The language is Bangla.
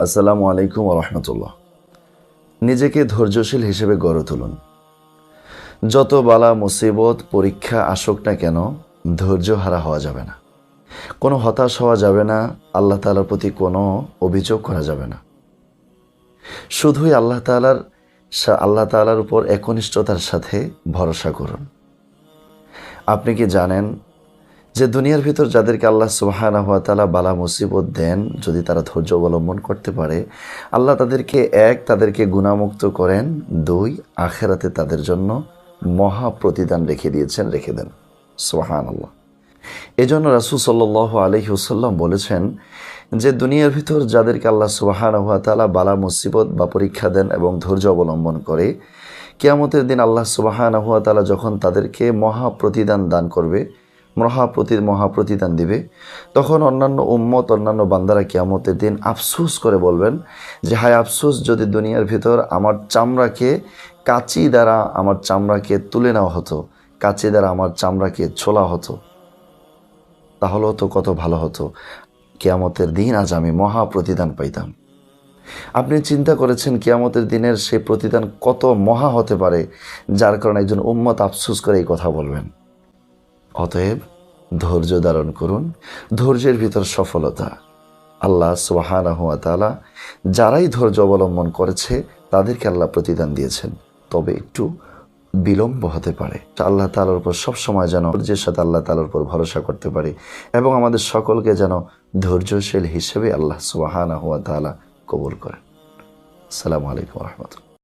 আসসালামু আলাইকুম রহমতুল্লাহ। নিজেকে ধৈর্যশীল হিসেবে গড়ে তুলুন। যত বালা মুসিবত, পরীক্ষা আসুক না কেন, ধৈর্য হারা হওয়া যাবে না। কোনো হতাশ হওয়া যাবে না, আল্লাহ তালার প্রতি কোনো অভিযোগ করা যাবে না। শুধুই আল্লাহ তালার আল্লাহ তালার উপর একনিষ্ঠতার সাথে ভরসা করুন। আপনি কি জানেন যে দুনিয়ার ভিতর যাদেরকে আল্লাহ সুবাহানা হাত তালা বালা মুসিবত দেন, যদি তারা ধৈর্য অবলম্বন করতে পারে, আল্লাহ তাদেরকে এক, তাদেরকে গুণামুক্ত করেন, দুই, আখেরাতে তাদের জন্য মহা প্রতিদান রেখে দিয়েছেন, রেখে দেন। সোহান আল্লাহ এজন্য রাসুল সাল্লাহ আলহিউসাল্লাম বলেছেন যে দুনিয়ার ভিতর যাদেরকে আল্লাহ সুবাহান তালা বালা মুসিবত বা পরীক্ষা দেন এবং ধৈর্য অবলম্বন করে, কেয়ামতের দিন আল্লাহ সুবাহান তালা যখন তাদেরকে মহা প্রতিদান দান করবে মহাপ্রতি মহাপ্রতিদান দিবে। তখন অন্যান্য উম্মত, অন্যান্য বান্দারা কিয়ামতের দিন আফসোস করে বলবেন যে, হায় আফসোস, যদি দুনিয়ার ভিতর আমার চামড়াকে কাচি দ্বারা আমার চামড়াকে তুলে নেওয়া হতো, কাচি দ্বারা আমার চামড়াকে ছোলা হতো তাহলেও তো কত ভালো হতো। কেয়ামতের দিন আজ আমি মহা প্রতিদান পাইতাম। আপনি চিন্তা করেছেন কেয়ামতের দিনের সেই প্রতিদান কত মহা হতে পারে, যার কারণে একজন উম্মত আফসোস করে এই কথা বলবেন। অতএব ধৈর্য ধারণ করুন। ধৈর্যের ভিতর সফলতা। আল্লাহ সুবাহানা তালা যারাই ধৈর্য অবলম্বন করেছে, তাদেরকে আল্লাহ প্রতিদান দিয়েছেন। তবে একটু বিলম্ব হতে পারে। আল্লাহ তালার উপর সবসময় যেন ধৈর্যের সাথে আল্লাহ তালার উপর ভরসা করতে পারি এবং আমাদের সকলকে যেন ধৈর্যশীল হিসেবে আল্লাহ সুবাহানা হুয়া তালা কবুল করেন। আসসালামু আলাইকুম রহমতুল্লাহ।